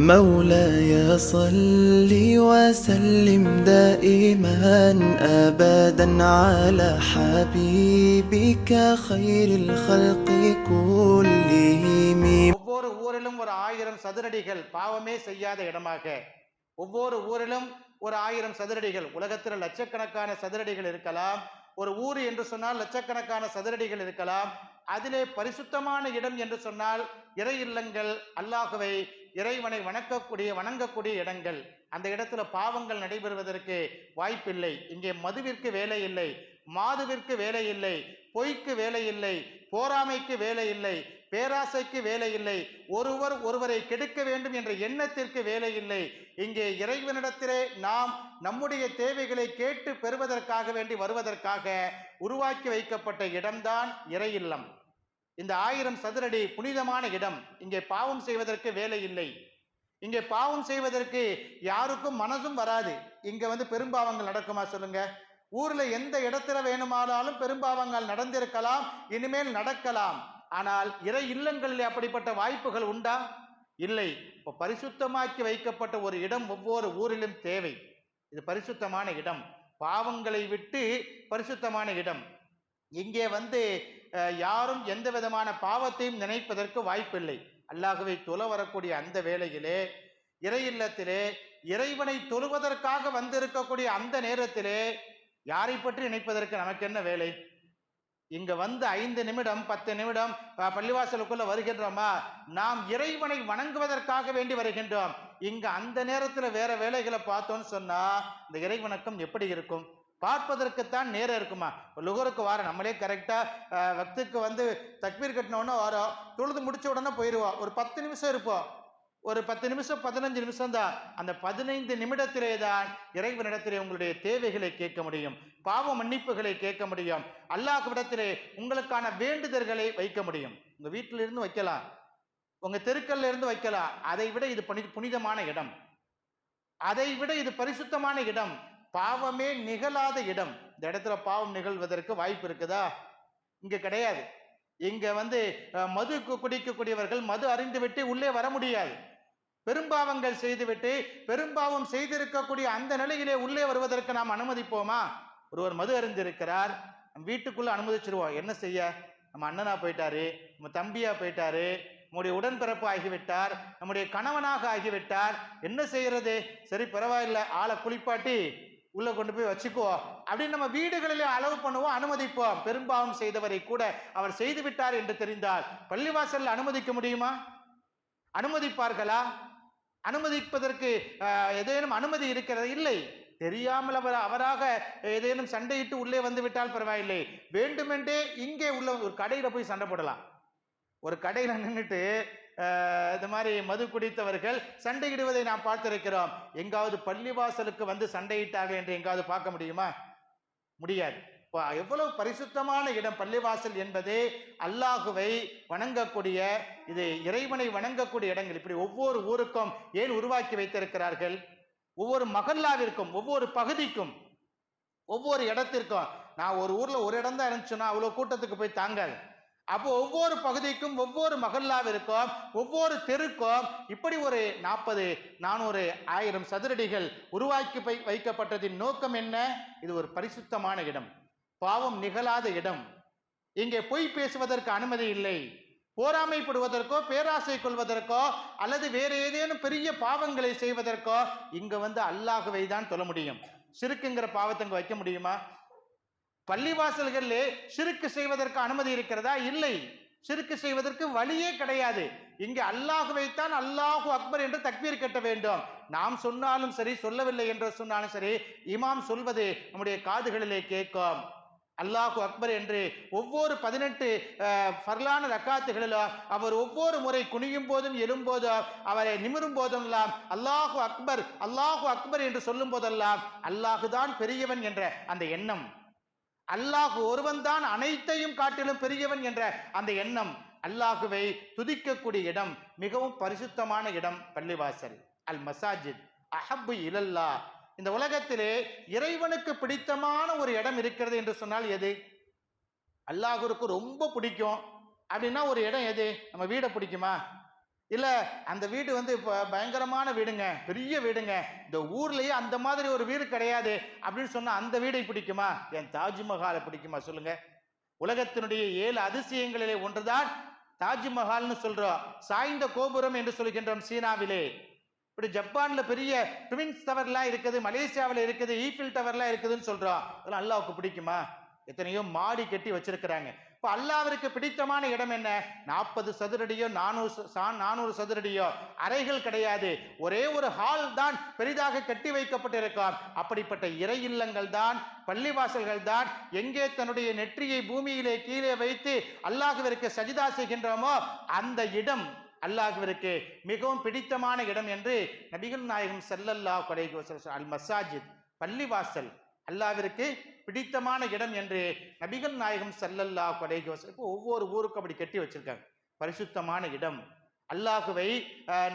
مولاي صل وسلم دائما ابدا على حبيبك خير الخلق كلهم ஒவ்வொரு ஊரிலும் ஒரு ஆயிரம் சதுரடிகள் பாவமே செய்யாத இடமாக ஒவ்வொரு ஊரிலும் ஒரு ஆயிரம் சதுரடிகள் உலகத்தில் லட்சக்கணக்கான சதுரடிகள் இருக்கலாம் ஒரு ஊர் என்று சொன்னால் லட்சக்கணக்கான சதுரடிகள் இருக்கலாம் அதிலே பரிசுத்தமான இடம் என்று சொன்னால் இறை இல்லங்கள் அல்லாஹுவை இறைவனை வணக்கக்கூடிய வணங்கக்கூடிய இடங்கள். அந்த இடத்துல பாவங்கள் நடைபெறுவதற்கு வாய்ப்பில்லை. இங்கே மதுவிற்கு வேலை இல்லை மாதுவிற்கு வேலை இல்லை பொய்க்கு வேலை இல்லை போராமைக்கு வேலை இல்லை பேராசைக்கு வேலை இல்லை ஒருவர் ஒருவரை கெடுக்க வேண்டும் என்ற எண்ணத்திற்கு வேலை இல்லை. இங்கே இறைவனிடத்திலே நாம் நம்முடைய தேவைகளை கேட்டு பெறுவதற்காக வேண்டி வருவதற்காக உருவாக்கி வைக்கப்பட்ட இடம்தான் இறை இல்லம் இந்த ஆயிரம் சதுரடி புனிதமான இடம். இங்கே பாவம் செய்வதற்கு வேலை இல்லை. இங்கே பாவம் செய்வதற்கு யாருக்கும் மனசும் வராது. இங்கே வந்து பெரும்பாவங்கள் நடக்குமா சொல்லுங்க. ஊர்ல எந்த இடத்துல வேணுமானாலும் பெரும்பாவங்கள் நடந்திருக்கலாம் இனிமேல் நடக்கலாம். ஆனால் இறை இல்லங்களில் அப்படிப்பட்ட வாய்ப்புகள் உண்டா? இல்லை. இப்போ பரிசுத்தமாக்கி வைக்கப்பட்ட ஒரு இடம் ஒவ்வொரு ஊரிலும் தேவை. இது பரிசுத்தமான இடம். பாவங்களை விட்டு பரிசுத்தமான இடம். இங்கே வந்து யாரும் எந்த விதமான பாவத்தையும் நினைப்பதற்கு வாய்ப்பில்லை. அல்லாகவே தொல வரக்கூடிய அந்த வேளையிலே இறை இல்லத்திலே இறைவனை தொழுவதற்காக வந்திருக்கக்கூடிய அந்த நேரத்திலே யாரை பற்றி நினைப்பதற்கு நமக்கு என்ன வேலை? இங்க வந்து ஐந்து நிமிடம் பத்து நிமிடம் பள்ளிவாசலுக்குள்ள வருகின்றோமா? நாம் இறைவனை வணங்குவதற்காக வேண்டி வருகின்றோம். இங்க அந்த நேரத்துல வேற வேலைகளை பார்த்தோம்னு சொன்னா இந்த இறைவணக்கம் எப்படி இருக்கும்? பார்ப்பதற்குத்தான் நேரம் இருக்குமா? லுகருக்கு வார நம்மளே கரெக்டாக வக்துக்கு வந்து தக்பீர் கட்டினோடனே வரோம் தொழுது முடிச்ச உடனே போயிடுவோம் ஒரு பத்து நிமிஷம் இருப்போம் ஒரு பத்து நிமிஷம் பதினஞ்சு நிமிஷம் தான். அந்த பதினைந்து நிமிடத்திலே தான் இறைவனிடத்திலே உங்களுடைய தேவைகளை கேட்க முடியும். பாவ மன்னிப்புகளை கேட்க முடியும். அல்லாஹ்விடத்திலே உங்களுக்கான வேண்டுதல்களை வைக்க முடியும். உங்கள் வீட்டிலிருந்து வைக்கலாம். உங்கள் தெருக்கல்ல இருந்து வைக்கலாம். அதை விட இது புனித புனிதமான இடம். அதை விட இது பரிசுத்தமான இடம். பாவமே நிகழாத இடம். இந்த இடத்துல பாவம் நிகழ்வதற்கு வாய்ப்பு இருக்குதா? இங்கே கிடையாது. இங்கே வந்து மது குடிக்கக்கூடியவர்கள் மது அறிந்துவிட்டு உள்ளே வர முடியாது. பெரும்பாவங்கள் செய்துவிட்டு பெரும்பாவம் செய்திருக்கக்கூடிய அந்த நிலையிலே உள்ளே வருவதற்கு நாம் அனுமதிப்போமா? ஒருவர் மது அறிந்திருக்கிறார் நம்ம வீட்டுக்குள்ளே அனுமதிச்சிருவோம். என்ன செய்ய? நம்ம அண்ணனா போயிட்டாரு நம்ம தம்பியா போயிட்டாரு நம்முடைய உடன்பிறப்பு ஆகிவிட்டார் நம்முடைய கணவனாக ஆகிவிட்டார். என்ன செய்யறது? சரி பரவாயில்ல. ஆளை குளிப்பாட்டி உள்ள கொண்டு போய் வச்சுக்குவோம் அப்படின்னு நம்ம வீடுகளிலே அளவு பண்ணுவோம் அனுமதிப்போம். பெரும்பாவம் செய்தவரை கூட அவர் செய்து விட்டார் என்று தெரிந்தால் பள்ளிவாசலில் அனுமதிக்க முடியுமா? அனுமதிப்பார்களா? அனுமதிப்பதற்கு ஏதேனும் அனுமதி இருக்கிறது? இல்லை. தெரியாமல் அவர் அவராக ஏதேனும் சண்டையிட்டு உள்ளே வந்து விட்டால் பரவாயில்லை. வேண்டுமென்றே இங்கே உள்ள ஒரு கடையில் போய் சண்டை போடலாம். ஒரு கடையில் நின்றுட்டு இந்த மாதிரி மது குடித்தவர்கள் சண்டையிடுவதை நாம் பார்த்திருக்கிறோம். எங்காவது பள்ளிவாசலுக்கு வந்து சண்டையிட்டார்கள் என்று எங்காவது பார்க்க முடியுமா? முடியாது. இப்போ எவ்வளவு பரிசுத்தமான இடம் பள்ளிவாசல் என்பது அல்லாஹுவை வணங்கக்கூடிய இது இறைவனை வணங்கக்கூடிய இடங்கள். இப்படி ஒவ்வொரு ஊருக்கும் ஏன் உருவாக்கி வைத்திருக்கிறார்கள்? ஒவ்வொரு மகல்லாவிற்கும் ஒவ்வொரு பகுதிக்கும் ஒவ்வொரு இடத்திற்கும். நான் ஒரு ஊரில் ஒரு இடம் தான் இருந்துச்சுன்னா அவ்வளோ கூட்டத்துக்கு போய் தாங்காது. அப்போ ஒவ்வொரு பகுதிக்கும் ஒவ்வொரு மகல்லாவிற்கும் ஒவ்வொரு தெருக்கும் இப்படி ஒரு நாற்பது நானூறு ஆயிரம் சதுரடிகள் உருவாக்கி வைக்கப்பட்டதின் நோக்கம் என்ன? இது ஒரு பரிசுத்தமான இடம். பாவம் நிகழாத இடம். இங்கே பொய் பேசுவதற்கு அனுமதி இல்லை. போராமைப்படுவதற்கோ பேராசை கொள்வதற்கோ அல்லது வேறு ஏதேனும் பெரிய பாவங்களை செய்வதற்கோ இங்க வந்து அல்லாஹுவை தான் சொல்ல முடியும். சிறுக்குங்கிற பாவத்தை இங்க வைக்க முடியுமா? பள்ளிவாசல்களிலே சிறுக்கு செய்வதற்கு அனுமதி இருக்கிறதா? இல்லை. சிறுக்கு செய்வதற்கு வழியே கிடையாது. இங்கே அல்லாஹுவைத்தான் அல்லாஹு அக்பர் என்று தக்பீர் கட்ட வேண்டும். நாம் சொன்னாலும் சரி சொல்லவில்லை என்று சொன்னாலும் சரி இமாம் சொல்வது நம்முடைய காதுகளிலே கேட்கும். அல்லாஹு அக்பர் என்று ஒவ்வொரு பதினெட்டு ஃபர்லான ரக்காத்துகளிலும் அவர் ஒவ்வொரு முறை குனியும் போதும் எழும்போதும் அவரை நிமிரும் போதெல்லாம் அல்லாஹு அக்பர் அல்லாஹு அக்பர் என்று சொல்லும் போதெல்லாம் அல்லாஹுதான் பெரியவன் என்ற அந்த எண்ணம். அல்லாஹ் ஒருவன்தான் அனைத்தையும் காட்டிலும் பெரியவன் என்ற அந்த எண்ணம் அல்லாஹுவை துதிக்கக்கூடிய இடம் மிகவும் பரிசுத்தமான இடம் பள்ளிவாசல் அல் மசாஜித் அஹப்பு இலல்லா. இந்த உலகத்திலே இறைவனுக்கு பிடித்தமான ஒரு இடம் இருக்கிறது என்று சொன்னால் எது? அல்லாஹுருக்கு ரொம்ப பிடிக்கும். அப்படின்னா ஒரு இடம் எது? நம்ம வீடை பிடிக்குமா? இல்லை அந்த வீடு வந்து இப்போ பயங்கரமான வீடுங்க பெரிய வீடுங்க. இந்த ஊர்லேயே அந்த மாதிரி ஒரு வீடு கிடையாது அப்படின்னு சொன்னால் அந்த வீடை பிடிக்குமா? என் தாஜ்மஹாலை பிடிக்குமா சொல்லுங்க. உலகத்தினுடைய ஏழு அதிசயங்களிலே ஒன்றுதான் தாஜ்மஹால்னு சொல்கிறோம் சாய்ந்த கோபுரம் என்று சொல்கின்றோம் சீனாவிலே. இப்படி ஜப்பானில் பெரிய ட்வின்ஸ் டவர்லாம் இருக்குது மலேசியாவில் இருக்குது ஈஃபில் டவர்லாம் இருக்குதுன்னு சொல்கிறோம் அதெல்லாம் அல்லாவுக்கு பிடிக்குமா? எத்தனையோ மாடி கட்டி வச்சிருக்கிறாங்க. இப்போ அல்லாவிற்கு பிடித்தமான இடம் என்ன? நாற்பது சதுரடியோ நானூறு நானூறு சதுரடியோ அறைகள் கிடையாது. ஒரே ஒரு ஹால் தான் பெரிதாக கட்டி வைக்கப்பட்டிருக்கும் அப்படிப்பட்ட இறை இல்லங்கள் தான் பள்ளிவாசல்கள் தான் எங்கே தன்னுடைய நெற்றியை பூமியிலே கீழே வைத்து அல்லாஹுவிற்கு சஜிதா செய்கின்றோமோ அந்த இடம் அல்லாஹுவிற்கு மிகவும் பிடித்தமான இடம் என்று நபிகள் நாயகம் செல்லல்லா அலைஹி அல் மசாஜித் பள்ளிவாசல். அல்லாவிற்கு பிடித்தமான இடம் என்று நபிகள் நாயகம் ஸல்லல்லாஹு கொடைக்கு இப்போ ஒவ்வொரு ஊருக்கும் அப்படி கட்டி வச்சிருக்காங்க. பரிசுத்தமான இடம். அல்லாஹுவை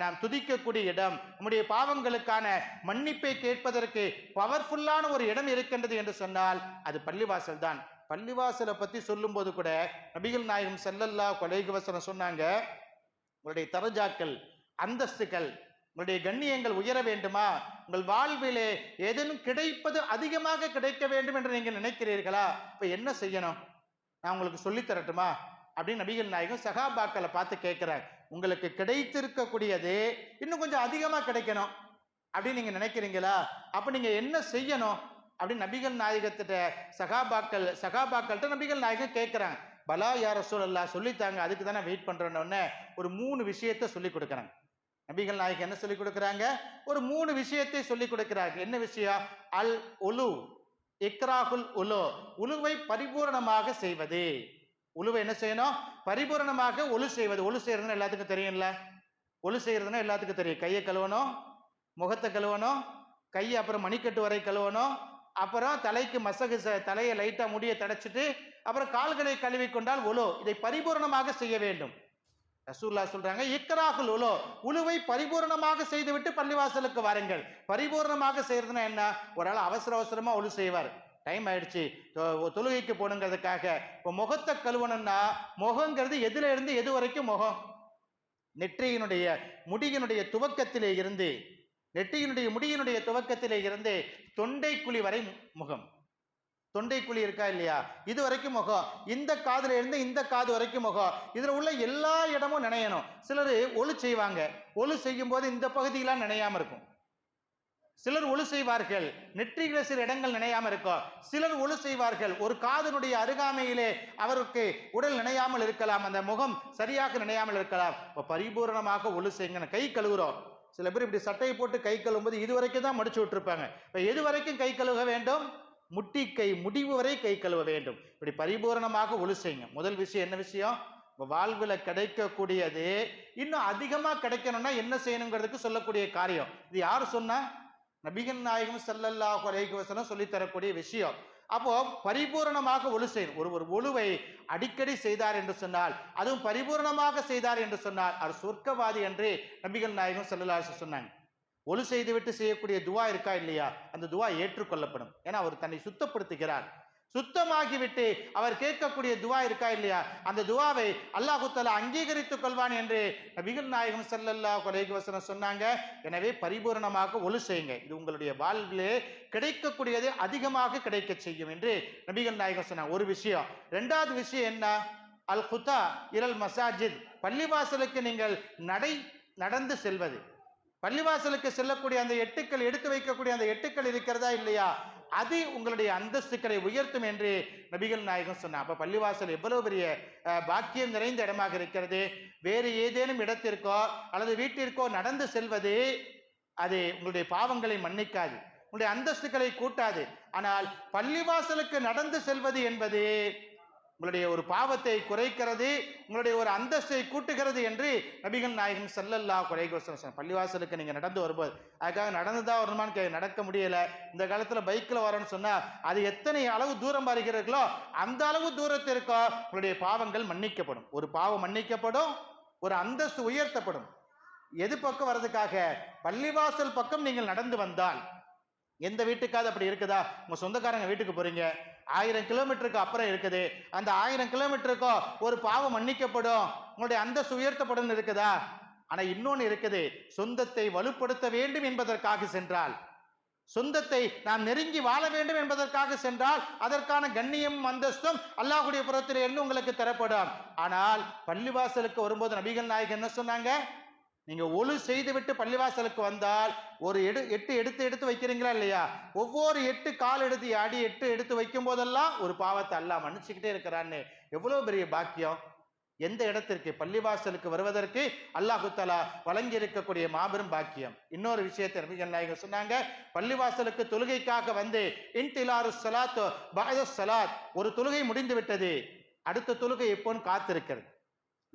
நாம் துதிக்கக்கூடிய இடம். நம்முடைய பாவங்களுக்கான மன்னிப்பை கேட்பதற்கு பவர்ஃபுல்லான ஒரு இடம் இருக்கின்றது என்று சொன்னால் அது பள்ளிவாசல் தான். பள்ளிவாசலை பற்றி சொல்லும்போது கூட நபிகள் நாயகம் செல்லல்லா கொலைகவசனம் சொன்னாங்க உங்களுடைய தரஜாக்கள் அந்தஸ்துகள் உங்களுடைய கண்ணியங்கள் உயர வேண்டுமா? உங்கள் வாழ்விலே ஏதேனும் கிடைப்பது அதிகமாக கிடைக்க வேண்டும் என்று நீங்கள் நினைக்கிறீர்களா? இப்போ என்ன செய்யணும்? நான் உங்களுக்கு சொல்லி தரட்டுமா? அப்படின்னு நபிகள் நாயகம் சகாபாக்களை பார்த்து கேட்குறாங்க உங்களுக்கு கிடைத்திருக்கக்கூடியது இன்னும் கொஞ்சம் அதிகமாக கிடைக்கணும். அப்படின்னு நீங்கள் நினைக்கிறீங்களா? அப்போ நீங்கள் என்ன செய்யணும்? அப்படின்னு நபிகள் நாயகத்திட்ட சகாபாக்கள் சகாபாக்கள்கிட்ட நபிகள் நாயகம் கேட்குறாங்க. பலா யார சூழல்லா சொல்லித்தாங்க. அதுக்கு தானே வெயிட் பண்ணுறோன்னு ஒரு மூணு விஷயத்த சொல்லி கொடுக்குறாங்க. நபிகள் நாயகம் என்ன சொல்லிக் கொடுக்குறாங்க? ஒரு மூணு விஷயத்தை சொல்லிக் கொடுக்கிறாங்க என்ன விஷயம்? அல் உலு இக்ராகுல் உலு. உலுவை பரிபூரணமாக செய்வது. உலுவை என்ன செய்யணும்? பரிபூரணமாக ஒலு செய்வது. ஒலு செய்யறதுன்னு எல்லாத்துக்கும் தெரியும்ல. ஒலு செய்யறதுன்னா எல்லாத்துக்கும் தெரியும். கையை கழுவணும் முகத்தை கழுவணும் கையை அப்புறம் மணிக்கட்டு வரை கழுவணும் அப்புறம் தலைக்கு மசகு தலையை லைட்டாக முடிய தடைச்சிட்டு அப்புறம் கால்களை கழுவி கொண்டால் ஒலோ இதை பரிபூரணமாக செய்ய வேண்டும். ரசூல்லா சொல்றாங்க இக்கராகுல் உலோ உழுவை பரிபூரணமாக செய்துவிட்டு பள்ளிவாசலுக்கு வாருங்கள். பரிபூரணமாக செய்யறதுன்னா என்ன? ஒரு ஆள் அவசர அவசரமா ஒழு செய்வார். டைம் ஆயிடுச்சு. தொ- தொழுகைக்கு போகணுங்கிறதுக்காக. இப்போ முகத்தை கழுவணும்னா முகங்கிறது எதுல இருந்து எது வரைக்கும் முகம்? நெற்றியினுடைய முடியினுடைய துவக்கத்திலே இருந்து நெற்றியினுடைய முடியினுடைய துவக்கத்திலே இருந்து தொண்டை குழி வரை முகம். தொண்டைக்குழி இருக்கா இல்லையா? இது வரைக்கும் முகம். இந்த காதுல இருந்து இந்த காது வரைக்கும் முகம். இதில் உள்ள எல்லா இடமும் நினையணும். சிலர் ஒழு செய்வாங்க. ஒழு செய்யும் போது இந்த பகுதியெல்லாம் நினையாம இருக்கும். சிலர் ஒழு செய்வார்கள். நெற்றியில சில இடங்கள் நினையாம இருக்கும். சிலர் ஒழு செய்வார்கள். ஒரு காதனுடைய அருகாமையிலே அவருக்கு உடல் நினையாமல் இருக்கலாம். அந்த முகம் சரியாக நினையாமல் இருக்கலாம். இப்போ பரிபூரணமாக ஒழு செய்யுங்க கை கழுவுறோம். சில பேர் இப்படி சட்டையை போட்டு கை கழுவும்போது இது வரைக்கும் தான் மடிச்சு விட்டுருப்பாங்க. இப்போ எது வரைக்கும் கை கழுவ வேண்டும்? முட்டி கை முடிவு வரை கை கழுவ வேண்டும். இப்படி பரிபூரணமாக ஒழு செய்யுங்க. முதல் விஷயம் என்ன விஷயம்? வாழ்வில் கிடைக்கக்கூடியது இன்னும் அதிகமாக கிடைக்கணும்னா என்ன செய்யணுங்கிறதுக்கு சொல்லக்கூடிய காரியம். இது யார் சொன்னா? நபிகன் நாயகம் செல்லல்லா அலைஹி வஸல்லம் சொல்லித் தரக்கூடிய விஷயம். அப்போ பரிபூரணமாக ஒழு செய்யணும் ஒரு ஒரு ஒழுவை அடிக்கடி செய்தார் என்று சொன்னால் அதுவும் பரிபூரணமாக செய்தார் என்று சொன்னால் அவர் சொர்க்கவாதி என்று நபிகள் நாயகம் ஸல்லல்லாஹு சொன்னாங்க. ஒழு செய்துவிட்டு செய்யக்கூடிய துவா இருக்கா இல்லையா? அந்த துவா ஏற்றுக்கொள்ளப்படும். ஏன்னா அவர் தன்னை சுத்தப்படுத்துகிறார். சுத்தமாகிவிட்டு அவர் கேட்கக்கூடிய துவா இருக்கா இல்லையா? அந்த துவாவை அல்லாஹு அங்கீகரித்துக் கொள்வான் என்று நபிகள் நாயகம் ஸல்லல்லாஹு அலைஹி வசனம் சொன்னாங்க. எனவே பரிபூரணமாக ஒழு செய்யுங்க. இது உங்களுடைய வாழ்விலே கிடைக்கக்கூடியது அதிகமாக கிடைக்க செய்யும் என்று நபிகள் நாயகம் சொன்னாங்க. ஒரு விஷயம். ரெண்டாவது விஷயம் என்ன? அல் குத்தா இரல் மசாஜித் பள்ளிவாசலுக்கு நீங்கள் நடை நடந்து செல்வது. பள்ளிவாசலுக்கு செல்லக்கூடிய அந்த எட்டுக்கள் எடுத்து வைக்கக்கூடிய அந்த எட்டுக்கள் இருக்கிறதா இல்லையா? அது உங்களுடைய அந்தஸ்துக்களை உயர்த்தும் என்று நபிகள் நாயகம் சொன்னார். அப்போ பள்ளிவாசல் எவ்வளவு பெரிய பாக்கியம் நிறைந்த இடமாக இருக்கிறது? வேறு ஏதேனும் இடத்திற்கோ அல்லது வீட்டிற்கோ நடந்து செல்வது அது உங்களுடைய பாவங்களை மன்னிக்காது. உங்களுடைய அந்தஸ்துக்களை கூட்டாது. ஆனால் பள்ளிவாசலுக்கு நடந்து செல்வது என்பது உங்களுடைய ஒரு பாவத்தை குறைக்கிறது உங்களுடைய ஒரு அந்தஸ்தை கூட்டுகிறது என்று நபிகள் நாயகம் செல்லல்லா குறைகோசன் பள்ளிவாசலுக்கு நீங்கள் நடந்து வரும்போது அதுக்காக நடந்து தான் வரணுமான்னு கே- நடக்க முடியலை இந்த காலத்தில் பைக்கில் வரேன்னு சொன்னால் அது எத்தனை அளவு தூரம் வருகிறீர்களோ அந்த அளவு தூரத்திற்கோ உங்களுடைய பாவங்கள் மன்னிக்கப்படும். ஒரு பாவம் மன்னிக்கப்படும் ஒரு அந்தஸ்து உயர்த்தப்படும். எது பக்கம் வர்றதுக்காக? பள்ளிவாசல் பக்கம் நீங்கள் நடந்து வந்தால். எந்த வீட்டுக்காவது அப்படி இருக்குதா? உங்கள் சொந்தக்காரங்க வீட்டுக்கு போகிறீங்க ஆயிரம் கிலோமீட்டருக்கு அப்புறம் இருக்குது. அந்த ஆயிரம் கிலோமீட்டருக்கோ ஒரு பாவம் மன்னிக்கப்படும். உங்களுடைய அந்தஸ்து உயர்த்தப்படும் இருக்குதா? ஆனா இன்னொன்னு இருக்குது. சொந்தத்தை வலுப்படுத்த வேண்டும் என்பதற்காக சென்றால். சொந்தத்தை நாம் நெருங்கி வாழ வேண்டும் என்பதற்காக சென்றால் அதற்கான கண்ணியம் அந்தஸ்தும் அல்லாஹுடைய புறத்தில் இருந்து உங்களுக்கு தரப்படும். ஆனால் பள்ளிவாசலுக்கு வரும்போது நபிகள் நாயகன் என்ன சொன்னாங்க? நீங்க ஒழு செய்துவிட்டு பள்ளிவாசலுக்கு வந்தால் ஒரு எடு எட்டு எடுத்து எடுத்து வைக்கிறீங்களா இல்லையா? ஒவ்வொரு எட்டு கால் எடுத்து அடி எட்டு எடுத்து வைக்கும் போதெல்லாம் ஒரு பாவத்தை அல்லா மன்னிச்சுக்கிட்டே இருக்கிறான்னு. எவ்வளோ பெரிய பாக்கியம்? எந்த இடத்திற்கு? பள்ளிவாசலுக்கு வருவதற்கு அல்லாஹுத்தலா வழங்கி இருக்கக்கூடிய மாபெரும் பாக்கியம். இன்னொரு விஷயத்தை நபிகள் நாயகர் சொன்னாங்க பள்ளிவாசலுக்கு தொழுகைக்காக வந்து இன்டிலாரு சலாத் பகத சலாத் ஒரு தொழுகை முடிந்து விட்டது. அடுத்த தொழுகை எப்போன்னு காத்திருக்கிறது.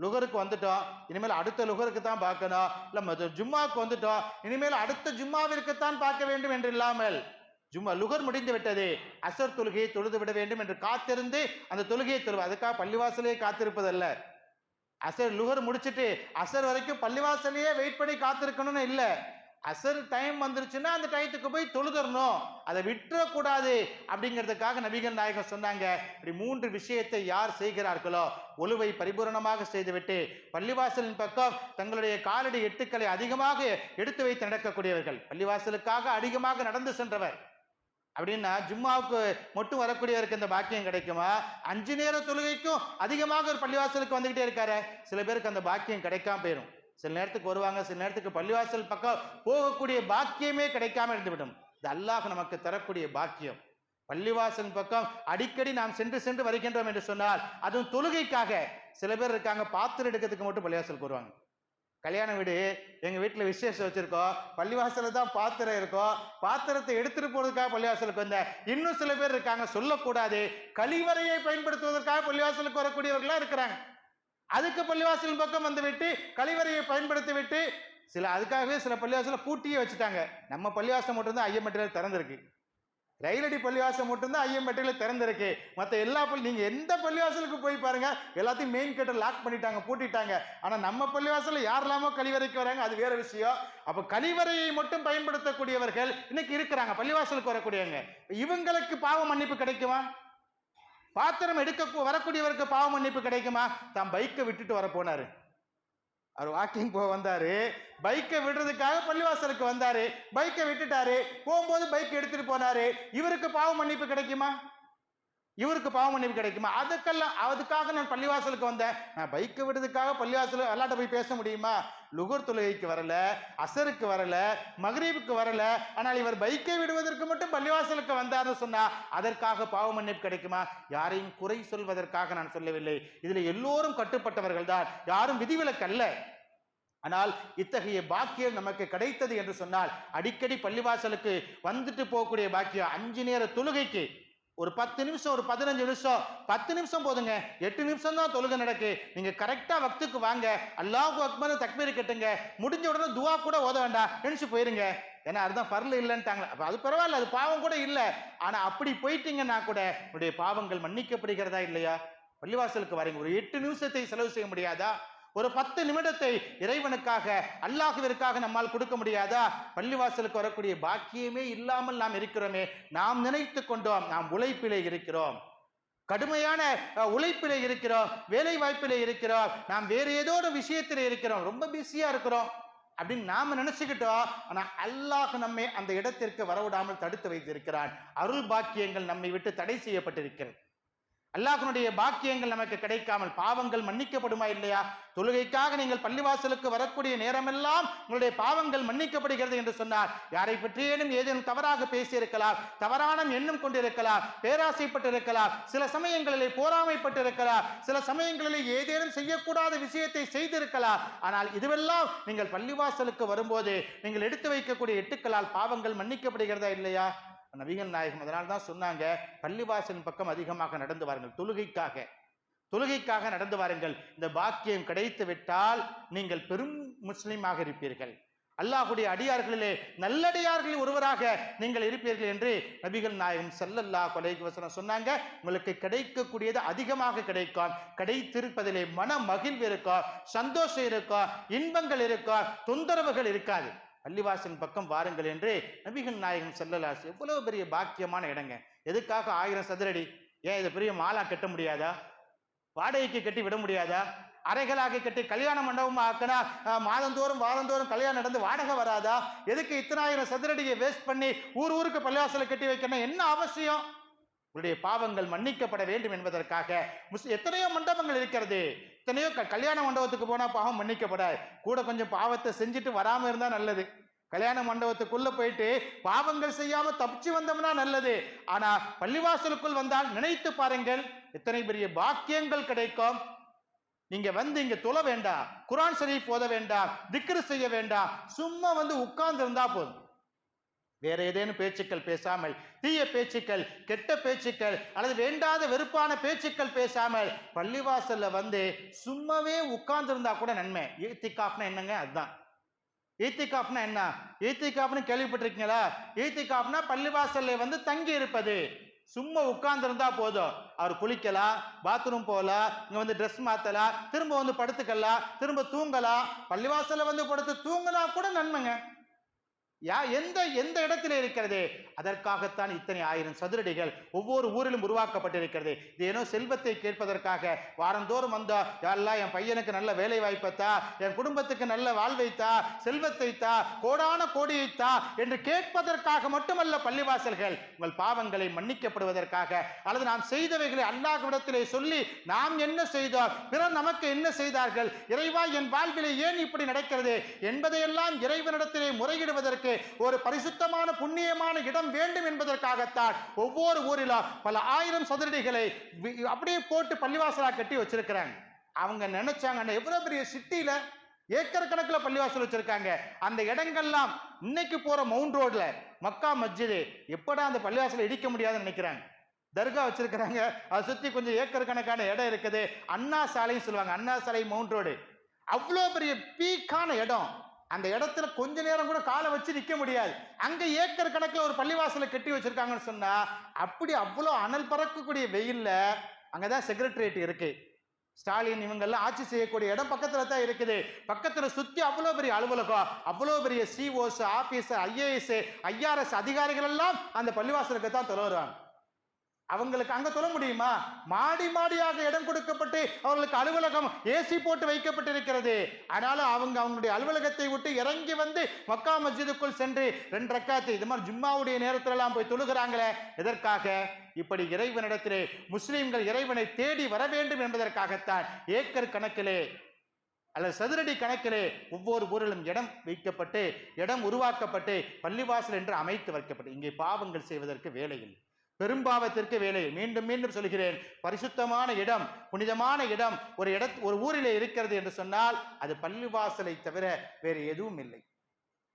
லுகருக்கு வந்துட்டோம். இனிமேல் அடுத்த லுகருக்கு தான் பார்க்கணும். இல்லை மது ஜும்மாவுக்கு வந்துட்டோம். இனிமேல் அடுத்த ஜும்மாவிற்குத்தான் பார்க்க வேண்டும் என்று இல்லாமல் ஜும்மா லுகர் முடிந்து விட்டது. அசர் தொழுகையை தொழுது விட வேண்டும் என்று காத்திருந்து அந்த தொழுகையை தொழுவ அதுக்காக பள்ளிவாசலையே காத்திருப்பதல்ல. அசர் லுகர் முடிச்சிட்டு அசர் வரைக்கும் பள்ளிவாசலையே வெயிட் பண்ணி காத்திருக்கணும்னு இல்லை. அசர் டைம் வந்துருச்சுன்னா அந்த டயத்துக்கு போய் தொழுதரணும். அதை விட்டுறக்கூடாது அப்படிங்கிறதுக்காக நபிகள் நாயகம் சொன்னாங்க. இப்படி மூன்று விஷயத்தை யார் செய்கிறார்களோ ஒழுவை பரிபூரணமாக செய்துவிட்டு பள்ளிவாசலின் பக்கம் தங்களுடைய காலடி எட்டுக்களை அதிகமாக எடுத்து வைத்து நடக்கக்கூடியவர்கள். பள்ளிவாசலுக்காக அதிகமாக நடந்து சென்றவர். அப்படின்னா ஜும்மாவுக்கு மட்டும் வரக்கூடியவருக்கு இந்த பாக்கியம் கிடைக்குமா? அஞ்சு நேர தொழுகைக்கும் அதிகமாக ஒரு பள்ளிவாசலுக்கு வந்துக்கிட்டே இருக்காரு. சில பேருக்கு அந்த பாக்கியம் கிடைக்காம போயிடும் சில நேரத்துக்கு வருவாங்க சில நேரத்துக்கு பள்ளிவாசல் பக்கம் போகக்கூடிய பாக்கியமே கிடைக்காம இருந்துவிடும். இது அல்லாஹ் நமக்கு தரக்கூடிய பாக்கியம். பள்ளிவாசல் பக்கம் அடிக்கடி நாம் சென்று சென்று வருகின்றோம் என்று சொன்னால் அதுவும் தொழுகைக்காக. சில பேர் இருக்காங்க பாத்திரம் எடுக்கிறதுக்கு மட்டும் பள்ளிவாசலுக்கு வருவாங்க. கல்யாண வீடு எங்கள் வீட்டில் விசேஷம் வச்சுருக்கோம் பள்ளிவாசலில் தான் பாத்திரம் இருக்கும். பாத்திரத்தை எடுத்துகிட்டு போகிறதுக்காக பள்ளிவாசலுக்கு வந்தேன் இன்னும் சில பேர் இருக்காங்க சொல்லக்கூடாது. கழிவறையை பயன்படுத்துவதற்காக பள்ளிவாசலுக்கு வரக்கூடியவர்களாக இருக்கிறாங்க. அதுக்கு பள்ளிவாசல் பக்கம் வந்து விட்டு கழிவறையை பயன்படுத்தி விட்டு சில அதுக்காகவே சில பள்ளிவாசலை பூட்டியே வச்சுட்டாங்க. நம்ம பள்ளிவாசல் மட்டும்தான் ஐயம்பட்டியில் திறந்திருக்கு. ரயிலடி பள்ளிவாசல் மட்டும்தான் ஐயம்பேட்டையில் திறந்திருக்கு. மற்ற எல்லா பள்ளி நீங்கள் எந்த பள்ளிவாசலுக்கு போய் பாருங்க எல்லாத்தையும் மெயின் கேட்டை லாக் பண்ணிட்டாங்க பூட்டிட்டாங்க. ஆனால் நம்ம பள்ளிவாசலில் யார் இல்லாமல் கழிவறைக்கு வராங்க அது வேறு விஷயம். அப்போ கழிவறையை மட்டும் பயன்படுத்தக்கூடியவர்கள் இன்னைக்கு இருக்கிறாங்க பள்ளிவாசலுக்கு வரக்கூடியவங்க. இவங்களுக்கு பாவ மன்னிப்பு கிடைக்குமா? பாத்திரம் எடுக்க வரக்கூடியவருக்கு பாவ மன்னிப்பு கிடைக்குமா? தான் பைக்கை விட்டுட்டு வர அவர் வாக்கிங் போக வந்தாரு. பைக்கை விடுறதுக்காக பள்ளிவாசலுக்கு வந்தாரு. பைக்கை விட்டுட்டாரு. போகும்போது பைக் எடுத்துட்டு போனாரு. இவருக்கு பாவ மன்னிப்பு கிடைக்குமா? இவருக்கு பாவ மன்னிப்பு கிடைக்குமா? அதுக்கெல்லாம் அதுக்காக நான் பள்ளிவாசலுக்கு வந்தேன். நான் பைக்கை விடுறதுக்காக பள்ளிவாசல் எல்லாட்ட போய் பேச முடியுமா? லுகர் தொழுகைக்கு வரல அசருக்கு வரல மகரீபுக்கு வரல. ஆனால் இவர் பைக்கை விடுவதற்கு மட்டும் பள்ளிவாசலுக்கு வந்தார்னு சொன்னா அதற்காக பாவ மன்னிப்பு கிடைக்குமா? யாரையும் குறை சொல்வதற்காக நான் சொல்லவில்லை. இதில் எல்லோரும் கட்டுப்பட்டவர்கள் தான். யாரும் விதிவிலக்கல்ல ஆனால் இத்தகைய பாக்கியம் நமக்கு கிடைத்தது என்று சொன்னால் அடிக்கடி பள்ளிவாசலுக்கு வந்துட்டு போகக்கூடிய பாக்கியம் அஞ்சு நேர தொழுகைக்கு ஒரு பத்து நிமிஷம் ஒரு பதினஞ்சு நிமிஷம். பத்து நிமிஷம் போதுங்க. எட்டு நிமிஷம் தான் தொழுகை நடக்கு. நீங்க கரெக்டா வக்துக்கு வாங்க. அல்லாஹ் அக்பர் தக்மீர் கட்டுங்க. முடிஞ்ச உடனே துவா கூட ஓத வேண்டாம். நினைச்சு போயிருங்க. ஏன்னா அதுதான் பரல இல்லைன்ட்டாங்க அப்ப அது பரவாயில்ல. அது பாவம் கூட இல்லை. ஆனா அப்படி போயிட்டீங்கன்னா கூட உடைய பாவங்கள் மன்னிக்கப்படுகிறதா இல்லையா? பள்ளிவாசலுக்கு வரீங்க. ஒரு எட்டு நிமிஷத்தை செலவு செய்ய முடியாதா? ஒரு பத்து நிமிடத்தை இறைவனுக்காக அல்லாஹுவிற்காக நம்மால் கொடுக்க முடியாதா? பள்ளிவாசலுக்கு வரக்கூடிய பாக்கியமே இல்லாமல் நாம் இருக்கிறோமே. நாம் நினைத்து கொண்டோம் நாம் உழைப்பிலே இருக்கிறோம். கடுமையான உழைப்பிலே இருக்கிறோம் வேலை வாய்ப்பிலே இருக்கிறோம். நாம் வேறு ஏதோ ஒரு விஷயத்தில் இருக்கிறோம். ரொம்ப பிஸியா இருக்கிறோம். அப்படின்னு நாம நினைச்சுக்கிட்டோம். ஆனா அல்லாஹ் நம்மை அந்த இடத்திற்கு வரவிடாமல் தடுத்து வைத்திருக்கிறான். அருள் பாக்கியங்கள் நம்மை விட்டு தடை செய்யப்பட்டிருக்கிறது. அல்லாஹனுடைய பாக்கியங்கள் நமக்கு கிடைக்காமல் பாவங்கள் மன்னிக்கப்படுமா இல்லையா? தொழுகைக்காக நீங்கள் பள்ளிவாசலுக்கு வரக்கூடிய நேரமெல்லாம் உங்களுடைய பாவங்கள் மன்னிக்கப்படுகிறது என்று சொன்னார். யாரை பற்றியேனும் ஏதேனும் தவறாக பேசியிருக்கலாம் தவறான எண்ணம் கொண்டிருக்கலாம் பேராசைப்பட்டிருக்கலாம் சில சமயங்களிலே போராமைப்பட்டிருக்கலாம் சில சமயங்களிலே ஏதேனும் செய்யக்கூடாத விஷயத்தை செய்திருக்கலாம். ஆனால் இதுவெல்லாம் நீங்கள் பள்ளிவாசலுக்கு வரும்போது நீங்கள் எடுத்து வைக்கக்கூடிய எட்டுக்களால் பாவங்கள் மன்னிக்கப்படுகிறதா இல்லையா? நபிகள் நாயகம் அதனால தான் சொன்னாங்க பள்ளிவாசலின் பக்கம் அதிகமாக நடந்து வாருங்கள் தொழுகைக்காக. தொழுகைக்காக நடந்து வாருங்கள். இந்த பாக்கியம் கிடைத்து விட்டால் நீங்கள் பெரும் முஸ்லீமாக இருப்பீர்கள். அல்லாஹுடைய அடியார்களிலே நல்லடியார்களில் ஒருவராக நீங்கள் இருப்பீர்கள் என்று நபிகள் நாயகம் செல்லல்லா கொலைக்கு வசனம் சொன்னாங்க. உங்களுக்கு கிடைக்கக்கூடியது அதிகமாக கிடைக்கும். கிடைத்திருப்பதிலே மன மகிழ்வு இருக்கும் சந்தோஷம் இருக்கும் இன்பங்கள் இருக்கும் தொந்தரவுகள் இருக்காது. பள்ளிவாசன் பக்கம் வாருங்கள் என்று நபிகள் நாயகம் செல்லலாஸ் எவ்வளவு பெரிய பாக்கியமான இடங்க. எதுக்காக ஆயிரம் சதுரடி? ஏன் இது பெரிய மாலா கட்ட முடியாதா? வாடகைக்கு கட்டி விட முடியாதா? அறைகளாக கட்டி கல்யாண மண்டபம் ஆக்கினா மாதந்தோறும் வாரந்தோறும் கல்யாணம் நடந்து வாடகை வராதா? எதுக்கு இத்தனாயிரம் சதுரடியை வேஸ்ட் பண்ணி ஊர் ஊருக்கு பள்ளிவாசலை கட்டி வைக்கணும்? என்ன அவசியம்? உங்களுடைய பாவங்கள் மன்னிக்கப்பட வேண்டும் என்பதற்காக. முஸ் எத்தனையோ மண்டபங்கள் இருக்கிறது. எத்தனையோ க- கல்யாண மண்டபத்துக்கு போனால் பாவம் மன்னிக்கப்படாது. கூட கொஞ்சம் பாவத்தை செஞ்சுட்டு வராமல் இருந்தால் நல்லது. கல்யாண மண்டபத்துக்குள்ளே போயிட்டு பாவங்கள் செய்யாமல் தப்பிச்சு வந்தோம்னா நல்லது. ஆனால் பள்ளிவாசலுக்குள் வந்தால் நினைத்து பாருங்கள் எத்தனை பெரிய பாக்கியங்கள் கிடைக்கும். நீங்க வந்து இங்க தொழ வேண்டாம். குரான் சரி போத வேண்டாம். திக்ரு செய்ய வேண்டாம். சும்மா வந்து உட்கார்ந்து இருந்தா போதும். வேற ஏதேனும் பேச்சுக்கள் பேசாமல் தீய பேச்சுக்கள் கெட்ட பேச்சுக்கள் அல்லது வேண்டாத வெறுப்பான பேச்சுக்கள் பேசாமல் பள்ளிவாசல்ல வந்து சும்மாவே உட்கார்ந்துருந்தா கூட நன்மை. ஈத்திகாஃப்னா என்னங்க? அதுதான். ஈத்திகாஃப்னா என்ன? ஈத்திகாஃப்னு கேள்விப்பட்டிருக்கீங்களா? ஈத்திகாஃப்னா பள்ளிவாசல்ல வந்து தங்கி இருப்பது. சும்மா உட்கார்ந்துருந்தா போதும். அவர் குளிக்கலாம் பாத்ரூம் போகலாம் இங்கே வந்து ட்ரெஸ் மாற்றலாம் திரும்ப வந்து படுத்துக்கலாம் திரும்ப தூங்கலாம் பள்ளிவாசலில் வந்து படுத்து தூங்கினா கூட நன்மைங்க. யா எந்த எந்த இடத்துல இருக்கிறது? அதற்காகத்தான் இத்தனை ஆயிரம் சதுரடிகள் ஒவ்வொரு ஊரிலும் உருவாக்கப்பட்டிருக்கிறது. இது ஏனோ செல்வத்தை கேட்பதற்காக. வாரந்தோறும் வந்தா யாரெல்லாம் என் பையனுக்கு நல்ல வேலை வாய்ப்பைத்தா என் குடும்பத்துக்கு நல்ல வாழ்வைத்தா செல்வத்தைத்தா கோடான கோடியைத்தா என்று கேட்பதற்காக மட்டுமல்ல பள்ளிவாசல்கள். உங்கள் பாவங்களை மன்னிக்கப்படுவதற்காக. அல்லது நாம் செய்தவைகளை அல்லாஹ்விடத்திலே சொல்லி நாம் என்ன செய்தோம் பிறர் நமக்கு என்ன செய்தார்கள்? இறைவா என் வாழ்விலே ஏன் இப்படி நடக்கிறது? என்பதையெல்லாம் இறைவனிடத்திலே முறையிடுவதற்கு ஒரு பரிசுத்தமான புண்ணியமான இடம் வேண்டும் என்பதற்காகத்தான் ஒவ்வொரு ஊரிலும் பல ஆயிரம் சதுரடிகளை அப்படியே போட்டு பள்ளிவாசலா கட்டி வச்சிருக்கிறாங்க. அவங்க நினைச்சாங்கன்னா எவ்வளவு பெரிய சிட்டியில ஏக்கர் கணக்கில் பள்ளிவாசல் வச்சிருக்காங்க. அந்த இடங்கள்லாம் இன்னைக்கு போற மவுண்ட் ரோட்ல மக்கா மஸ்ஜிது எப்படா அந்த பள்ளிவாசலை இடிக்க முடியாதுன்னு நினைக்கிறாங்க. தர்கா வச்சிருக்கிறாங்க. அதை சுத்தி கொஞ்சம் ஏக்கர் கணக்கான இடம் இருக்குது. அண்ணா சாலைன்னு சொல்லுவாங்க. அண்ணா சாலை மவுண்ட் ரோடு அவ்வளோ பெரிய பீக்கான இடம். அந்த இடத்துல கொஞ்ச நேரம் கூட காலை வச்சு நிற்க முடியாது. அங்கே ஏக்கர் கணக்கில் ஒரு பள்ளிவாசலை கட்டி வச்சுருக்காங்கன்னு சொன்னால் அப்படி அவ்வளோ அனல் பறக்கக்கூடிய வெயிலில் அங்கே தான் செக்ரட்டரியேட் இருக்குது ஸ்டாலின் இவங்கெல்லாம் ஆட்சி செய்யக்கூடிய இடம் பக்கத்தில் தான் இருக்குது. பக்கத்தில் சுற்றி அவ்வளோ பெரிய அலுவலகம் அவ்வளோ பெரிய சிஓஸ் ஆஃபீஸர் ஐஏஎஸ் ஐஆர்எஸ் அதிகாரிகள் எல்லாம் அந்த பள்ளிவாசலுக்கு தான் தொடருவாங்க அவங்களுக்கு அங்க சொல்ல முடியுமா? மாடி மாடியாக இடம் கொடுக்கப்பட்டு அவர்களுக்கு அலுவலகம் ஏசி போட்டு வைக்கப்பட்டிருக்கிறது. ஆனாலும் அவங்க அவங்களுடைய அலுவலகத்தை விட்டு இறங்கி வந்து மக்கா மஸ்ஜிதுக்குள் சென்று ரெண்டு ரக்காத்து இது மாதிரி ஜும்மாவுடைய நேரத்திலெல்லாம் போய் தொழுகிறாங்களே எதற்காக? இப்படி இறைவனிடத்திலே முஸ்லீம்கள் இறைவனை தேடி வர வேண்டும் என்பதற்காகத்தான் ஏக்கர் கணக்கிலே அல்லது சதுரடி கணக்கிலே ஒவ்வொரு ஊரிலும் இடம் வைக்கப்பட்டு இடம் உருவாக்கப்பட்டு பள்ளிவாசல் என்று அமைத்து வைக்கப்பட்டு இங்கே பாவங்கள் செய்வதற்கு வேலை இல்லை. பெரும்பாவத்திற்கு வேலை. மீண்டும் மீண்டும் சொல்கிறேன். பரிசுத்தமான இடம் புனிதமான இடம் ஒரு இட ஒரு ஊரிலே இருக்கிறது என்று சொன்னால் அது பள்ளிவாசலை தவிர வேறு எதுவும் இல்லை.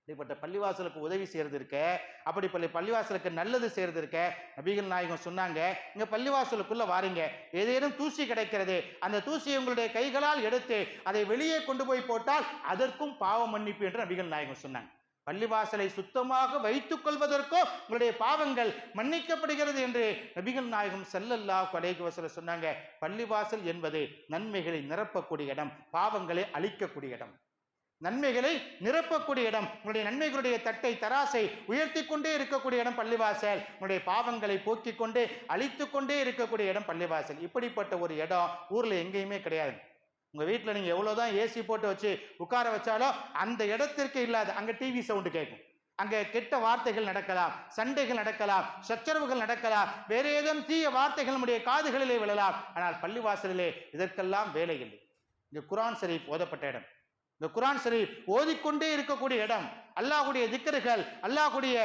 அப்படிப்பட்ட பள்ளிவாசலுக்கு உதவி செய்யறது இருக்க அப்படி பள்ளி பள்ளிவாசலுக்கு நல்லது செய்யறது இருக்க நபிகள் நாயகம் சொன்னாங்க. இங்க பள்ளிவாசலுக்குள்ள வாருங்க. ஏதேனும் தூசி கிடைக்கிறது அந்த தூசியை உங்களுடைய கைகளால் எடுத்து அதை வெளியே கொண்டு போய் போட்டால் அதற்கும் பாவ மன்னிப்பு என்று நபிகள் நாயகம் சொன்னாங்க. பள்ளிவாசலை சுத்தமாக வைத்துக் கொள்வதற்கோ உங்களுடைய பாவங்கள் மன்னிக்கப்படுகிறது என்று நபிகள் நாயகம் செல்லல்லா கொலைக்கு வசல சொன்னாங்க. பள்ளிவாசல் என்பது நன்மைகளை நிரப்பக்கூடிய இடம் பாவங்களை அழிக்கக்கூடிய இடம். நன்மைகளை நிரப்பக்கூடிய இடம் உங்களுடைய நன்மைகளுடைய தட்டை தராசை உயர்த்தி கொண்டே இருக்கக்கூடிய இடம் பள்ளிவாசல் உங்களுடைய பாவங்களை போக்கிக் கொண்டே அழித்து கொண்டே இருக்கக்கூடிய இடம் பள்ளிவாசல். இப்படிப்பட்ட ஒரு இடம் ஊரில் எங்கேயுமே கிடையாது. உங்க வீட்டில் நீங்க எவ்வளவுதான் ஏசி போட்டு வச்சு உட்கார வச்சாலும் அந்த இடத்திற்கு இல்லாத. அங்க டிவி சவுண்டு கேட்கும் அங்க கெட்ட வார்த்தைகள் நடக்கலாம். சண்டைகள் நடக்கலாம். சச்சரவுகள் நடக்கலாம். வேற ஏதும் தீய வார்த்தைகள் நம்முடைய காதுகளிலே விழலாம். ஆனால் பள்ளிவாசலிலே இதற்கெல்லாம் வேலை இல்லை. இங்க குரான் சரி ஓதப்பட்ட இடம். இந்த குரான் சரி ஓதிக்கொண்டே இருக்கக்கூடிய இடம் அல்லாஹுடைய திக்கர்கள் அல்லாஹுடைய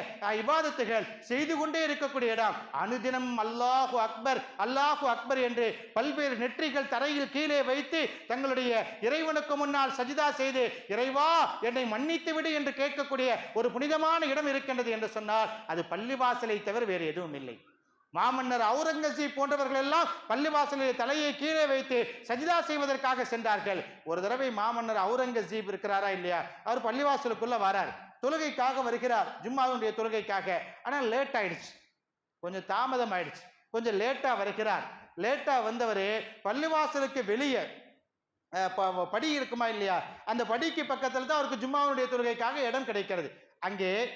இபாதத்துகள் செய்து கொண்டே இருக்கக்கூடிய இடம். அனுதினம் அல்லாஹு அக்பர் அல்லாஹு அக்பர் என்று பல்வேறு நெற்றிகள் தரையில் கீழே வைத்து தங்களுடைய இறைவனுக்கு முன்னால் சஜிதா செய்து இறைவா என்னை மன்னித்து விடு என்று கேட்கக்கூடிய ஒரு புனிதமான இடம் இருக்கின்றது என்று சொன்னால் அது பள்ளிவாசலை தவிர வேறு எதுவும் இல்லை. மாமன்னர் அவுரங்கசீப் போன்றவர்கள் எல்லாம் பள்ளிவாசலில் தலையை கீழே வைத்து சஜிதா செய்வதற்காக சென்றார்கள். ஒரு தடவை மாமன்னர் அவுரங்கசீப் இருக்கிறாரா இல்லையா? அவர் பள்ளிவாசலுக்குள்ள வரார். தொழுகைக்காக வருகிறார். ஜும்மாவுடைய தொழுகைக்காக. ஆனால் லேட் ஆயிடுச்சு. கொஞ்சம் தாமதம் ஆயிடுச்சு. கொஞ்சம் லேட்டா வருகிறார். லேட்டா வந்தவர் பள்ளிவாசலுக்கு வெளியே ப- படி இருக்குமா இல்லையா? அந்த படிக்கு பக்கத்தில் தான் அவருக்கு ஜும்மாவுடைய தொழுகைக்காக இடம் கிடைக்கிறது. அங்கே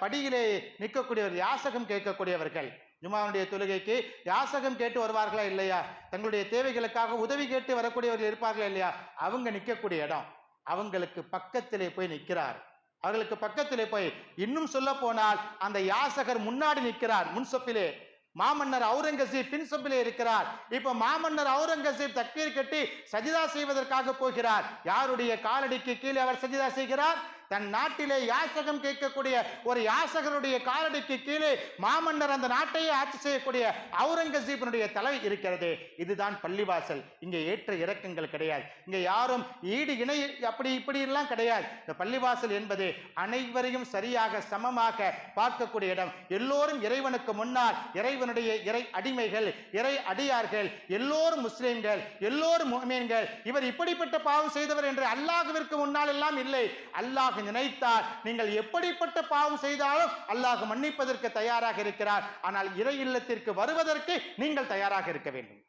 படியிலே நிற்கக்கூடியவர் யாசகம் கேட்கக்கூடியவர்கள். ஜுமாவுடைய தொழுகைக்கு யாசகம் கேட்டு வருவார்களா இல்லையா? தங்களுடைய தேவைகளுக்காக உதவி கேட்டு வரக்கூடியவர்கள் இருப்பார்களா இல்லையா? அவங்க நிற்கக்கூடிய இடம். அவங்களுக்கு பக்கத்திலே போய் நிற்கிறார். அவர்களுக்கு பக்கத்திலே போய் இன்னும் சொல்ல போனால் அந்த யாசகர் முன்னாடி நிற்கிறார் முன்சப்பிலே மாமன்னர் அவுரங்கசீப் பின்சப்பிலே இருக்கிறார். இப்ப மாமன்னர் அவுரங்கசீப் தக்பீர் கட்டி சஜிதா செய்வதற்காக போகிறார். யாருடைய காலடிக்கு கீழே அவர் சஜிதா செய்கிறார்? தன் நாட்டிலே யாசகம் கேட்கக்கூடிய ஒரு யாசகருடைய காலடிக்கு கீழே மாமன்னர் அந்த நாட்டையே ஆட்சி செய்யக்கூடிய அவுரங்கசீப்பினுடைய தலை இருக்கிறது. இதுதான் பள்ளிவாசல். இங்கே ஏற்ற இறக்கங்கள் கிடையாது. இங்கே யாரும் ஈடு இணை அப்படி இப்படி எல்லாம் கிடையாது. இந்த பள்ளிவாசல் என்பது அனைவரையும் சரியாக சமமாக பார்க்கக்கூடிய இடம். எல்லோரும் இறைவனுக்கு முன்னால் இறைவனுடைய இறை அடிமைகள் இறை அடியார்கள் எல்லோரும் முஸ்லிம்கள் எல்லோரும் மீன்கள். இவர் இப்படிப்பட்ட பாவம் செய்தவர் என்று அல்லாஹுவிற்கு முன்னால் எல்லாம் இல்லை. அல்லாஹ் நினைத்தார் நீங்கள் எப்படிப்பட்ட பாவம் செய்தாலும் அல்லாஹ் மன்னிப்பதற்கு தயாராக இருக்கிறார். ஆனால் இறை இல்லத்திற்கு வருவதற்கு நீங்கள் தயாராக இருக்க வேண்டும்.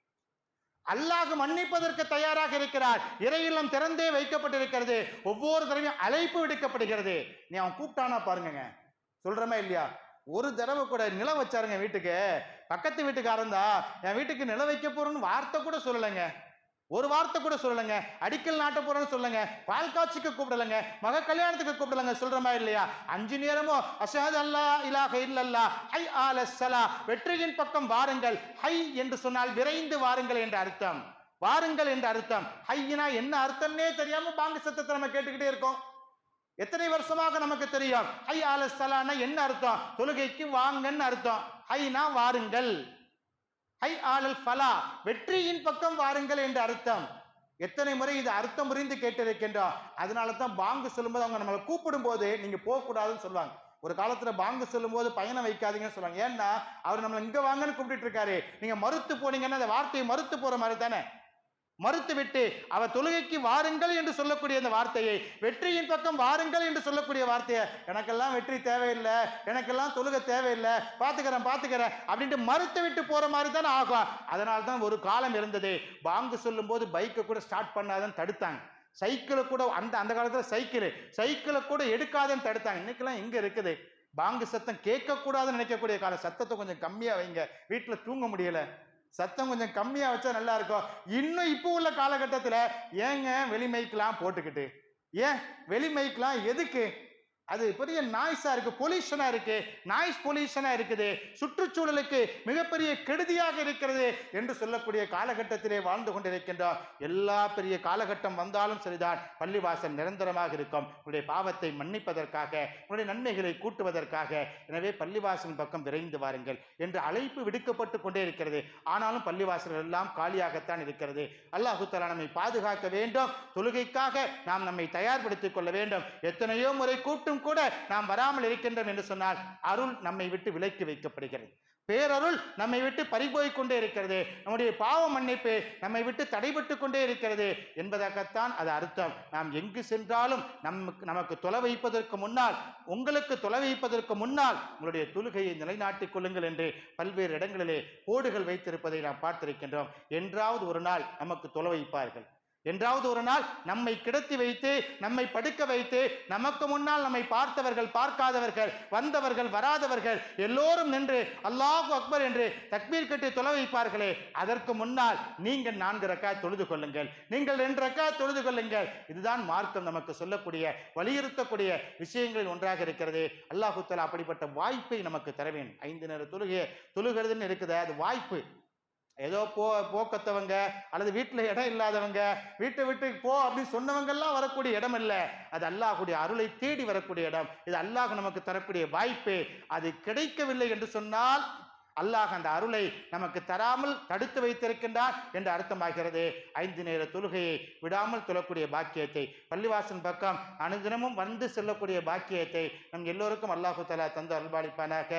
அல்லாஹ் மன்னிப்பதற்கு தயாராக இருக்கிறார். இறை இல்லம் திறந்தே வைக்கப்பட்டிருக்கிறது. ஒவ்வொரு தடவையும் அழைப்பு விடுக்கப்படுகிறது. நீ அவன் கூப்பிட்டானா பாருங்க சொல்றமே இல்லையா? ஒரு தடவை கூட நில வச்சாருங்க வீட்டுக்கு. பக்கத்து வீட்டுக்காரன் தான். என் வீட்டுக்கு நில வைக்க போறேன்னு வார்த்தை கூட சொல்லலைங்க. ஒரு வார்த்தை கூட சொல்லலைங்க. அடிக்கல் நாட்ட போறேன்னு சொல்லுங்க பால் காட்சிக்கு கூப்பிடலங்க. மக கல்யாணத்துக்கு கூப்பிடலைங்க. சொல்ற மாதிரி இல்லையா? அஞ்சு நேரமும் அஷஹது அல்லா இலாஹ இல்லல்லா ஹை ஆல சலா வெற்றியின் பக்கம் வாருங்கள் ஹை என்று சொன்னால் விரைந்து வாருங்கள் என்ற அர்த்தம். வாருங்கள் என்ற அர்த்தம். ஹையினா என்ன அர்த்தம்னே தெரியாம பாங்கு சத்தத்தை நம்ம கேட்டுக்கிட்டே இருக்கோம். எத்தனை வருஷமாக நமக்கு தெரியும்? ஹை ஆல ஸலானா என்ன அர்த்தம்? தொழுகைக்கு வாங்கன்னு அர்த்தம். ஹைனா வாருங்கள். ஹை ஆலல் ஃபலா வெற்றியின் பக்கம் வாருங்கள் என்று அர்த்தம். எத்தனை முறை இது அர்த்தம் புரிந்து கேட்டிருக்கின்றோம் அதனால தான் பாங்கு சொல்லும்போது அவங்க நம்மளை கூப்பிடும் போது நீங்க போகக்கூடாதுன்னு சொல்லுவாங்க. ஒரு காலத்துல பாங்கு சொல்லும்போது பயணம் வைக்காதீங்கன்னு சொல்லுவாங்க. ஏன்னா அவர் நம்மளை இங்க வாங்கன்னு கூப்பிட்டு இருக்காரு. நீங்க மறுத்து போனீங்கன்னா அந்த வார்த்தையை மறுத்து போற மாதிரி தானே? மறுத்து விட்டு அவர் தொழுகைக்கு வாருங்கள் என்று சொல்லக்கூடிய அந்த வார்த்தையை வெற்றியின் பக்கம் வாருங்கள் என்று சொல்லக்கூடிய வார்த்தையை எனக்கெல்லாம் வெற்றி தேவையில்லை எனக்கெல்லாம் தொழுகை தேவையில்லை பார்த்துக்கிறேன் பார்த்துக்கிறேன் அப்படின்ட்டு மறுத்து விட்டு போகிற மாதிரி தானே ஆகும். அதனால தான் ஒரு காலம் இருந்தது. பாங்கு சொல்லும்போது பைக்கை கூட ஸ்டார்ட் பண்ணாதான் தடுத்தாங்க. சைக்கிளை கூட அந்த அந்த காலத்தில் சைக்கிள் சைக்கிளை கூட எடுக்காதன்னு தடுத்தாங்க. இன்னைக்கெல்லாம் இங்கே இருக்குது. பாங்கு சத்தம் கேட்கக்கூடாதுன்னு நினைக்கக்கூடிய காலம் சத்தத்தை கொஞ்சம் கம்மியாக வைங்க. வீட்டில் தூங்க முடியல. சத்தம் கொஞ்சம் கம்மியா வச்சா நல்லா இருக்கும். இன்னும் இப்போ உள்ள காலகட்டத்தில் ஏங்க வெளி மைக்கெல்லாம் போட்டுக்கிட்டு? ஏன்? வெளி மைக்கெல்லாம் எதுக்கு? அது பெரிய நாய்ஸாக இருக்குது பொல்யூஷனாக இருக்குது நாய்ஸ் பொல்யூஷனாக இருக்குது. சுற்றுச்சூழலுக்கு மிகப்பெரிய கெடுதியாக இருக்கிறது என்று சொல்லக்கூடிய காலகட்டத்திலே வாழ்ந்து கொண்டிருக்கின்றோம் எல்லா பெரிய காலகட்டம் வந்தாலும் சரிதான். பள்ளிவாசல் நிரந்தரமாக இருக்கும். உங்களுடைய பாவத்தை மன்னிப்பதற்காக உங்களுடைய நன்மைகளை கூட்டுவதற்காக. எனவே பள்ளிவாசல் பக்கம் விரைந்து வாருங்கள் என்று அழைப்பு விடுக்கப்பட்டு கொண்டே இருக்கிறது. ஆனாலும் பள்ளிவாசல்கள் எல்லாம் காலியாகத்தான் இருக்கிறது. அல்லாஹு நம்மை பாதுகாக்க வேண்டும். தொழுகைக்காக நாம் நம்மை தயார்படுத்திக் கொள்ள வேண்டும். எத்தனையோ முறை கூட்டும் கூட நாம் வராமல் இருக்கின்றோம் என்று சொன்னால் அருள் நம்மை விட்டு விலக்கி வைக்கப்படுகிறது. பேரருள் நம்மை விட்டு பறிபோய்க் கொண்டே இருக்கிறது. நம்முடைய பாவ மன்னிப்பு நம்மை விட்டு தடைபட்டு கொண்டே இருக்கிறது என்பதாகத்தான் அது அர்த்தம். நாம் எங்கு சென்றாலும் நமக்கு நமக்கு தொலை வைப்பதற்கு முன்னால் உங்களுக்கு தொலை வைப்பதற்கு முன்னால் உங்களுடைய தொழுகையை நிலைநாட்டிக் கொள்ளுங்கள் என்று பல்வேறு இடங்களிலே கோடுகள் வைத்திருப்பதை நாம் பார்த்திருக்கின்றோம். என்றாவது ஒரு நாள் நமக்கு தொலை வைப்பார்கள். என்றாவது ஒரு நாள் நம்மை கிடத்தி வைத்து நம்மை படுக்க வைத்து நமக்கு முன்னால் நம்மை பார்த்தவர்கள் பார்க்காதவர்கள் வந்தவர்கள் வராதவர்கள் எல்லோரும் நின்று அல்லாஹ் அக்பர் என்று தக்பீர் கட்டி தொலை வைப்பார்களே. அதற்கு முன்னால் நீங்கள் நான்கு ரக்கா தொழுது கொள்ளுங்கள். நீங்கள் ரெண்டு ரக்கா தொழுது கொள்ளுங்கள். இதுதான் மார்க்கம் நமக்கு சொல்லக்கூடிய வலியுறுத்தக்கூடிய விஷயங்களில் ஒன்றாக இருக்கிறது. அல்லாஹு தலா அப்படிப்பட்ட வாய்ப்பை நமக்கு தர வேண்டும். ஐந்து நேர தொழுகை தொழுகிறதுன்னு இருக்குது அது வாய்ப்பு. ஏதோ போ போக்கத்தவங்க அல்லது வீட்டில் இடம் இல்லாதவங்க வீட்டை விட்டு போ அப்படின்னு சொன்னவங்கெல்லாம் வரக்கூடிய இடம் இல்லை. அது அல்லாஹுடைய அருளை தேடி வரக்கூடிய இடம். இது அல்லாஹ் நமக்கு தரக்கூடிய வாய்ப்பு. அது கிடைக்கவில்லை என்று சொன்னால் அல்லாஹ் அந்த அருளை நமக்கு தராமல் தடுத்து வைத்திருக்கின்றார் என்று அர்த்தமாகிறது. ஐந்து நேர தொழுகையை விடாமல் தொழக்கூடிய பாக்கியத்தை பள்ளிவாசன் பக்கம் அனுதினமும் வந்து செல்லக்கூடிய பாக்கியத்தை நம் எல்லோருக்கும் அல்லாஹு தலா தந்து அருள்பாளிப்பானாக